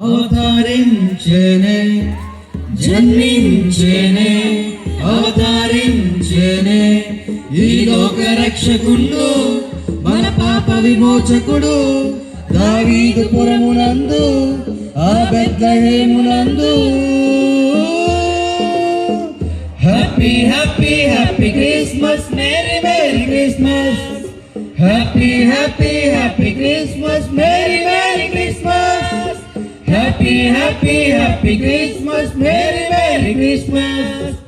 అవతరించేనే జన్మించనే అవతరించేనే. ఈ లోక రక్షకుండు మన పాప విమోచకుడు దావీదు పురమునందు ఆ బెత్లహేమునందు. Happy happy happy Christmas merry merry Christmas happy happy happy Christmas merry happy happy happy Christmas merry merry Christmas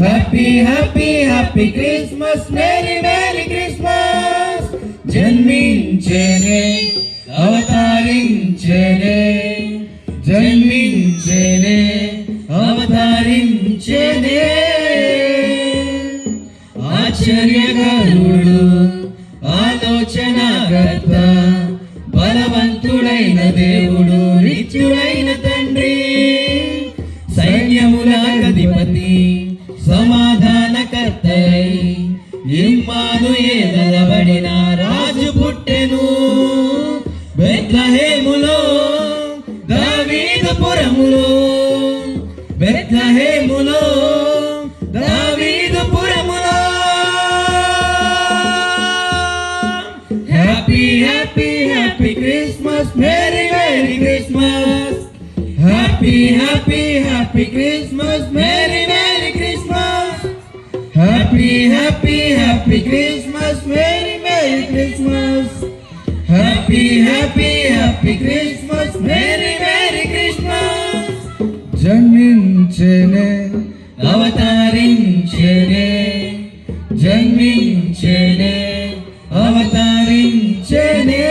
happy happy happy Christmas merry merry Christmas జన్మించేనే అవతారించేనే జన్మించేనే అవతరించేనే ఆశ్చర్యకరుడు ఆలోచనకర్త బలవంతుడైన దేవుడు నిత్యుడై ఇమ్మాను ఏదలబడిన రాజు పుట్టెను. బెత్లహేములో దావీదుపురములో. బెత్లహేములో దావీదుపురములో. Happy happy happy Christmas merry merry Christmas happy happy happy Christmas merry happy happy happy Christmas merry merry Christmas happy happy happy Christmas merry merry Christmas జన్మించేనే అవతరించేనే జన్మించేనే అవతరించేనే.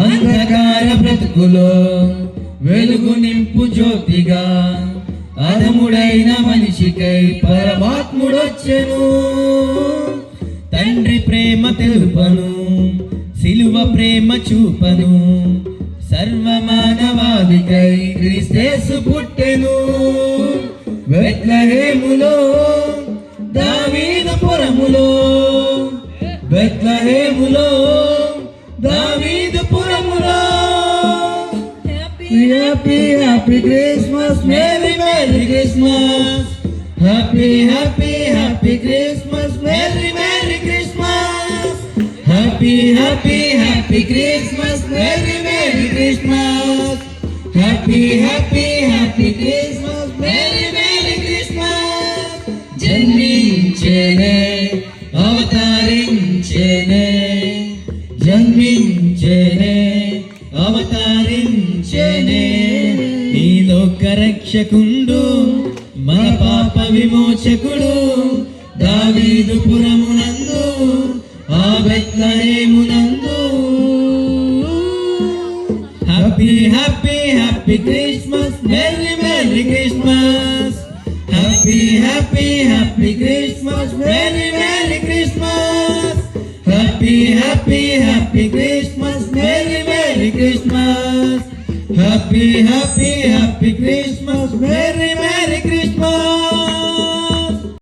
అంధకార బ్రతుకులో వెలుగు నింపు జ్యోతిగా అధముడైన మనిషికై పరమాత్ముడొచ్చెను. తండ్రి ప్రేమ తెలుపను సిలువ ప్రేమ చూపను. సర్వమానవాదికై క్రిస్తేసు పుట్టెను. బెత్లహేములో దావీదుపురములో బెత్లహేములో happy happy Christmas merry merry Christmas happy happy happy Christmas merry merry Christmas happy happy happy Christmas merry merry Christmas happy happy happy Christmas merry merry Christmas జన్మించేనే అవతరించేనే జన్మించేనే అవతరించేనే ఈ లోక రక్షకుండు మన పాప విమోచకుడు. దావీదు పురమునందు ఆ బెత్లహేమునందు. Happy happy happy Christmas. Merry merry Christmas. Happy happy happy Christmas. Merry merry Christmas. Happy happy happy Christmas. Merry merry Christmas. Happy, happy, happy Christmas, Merry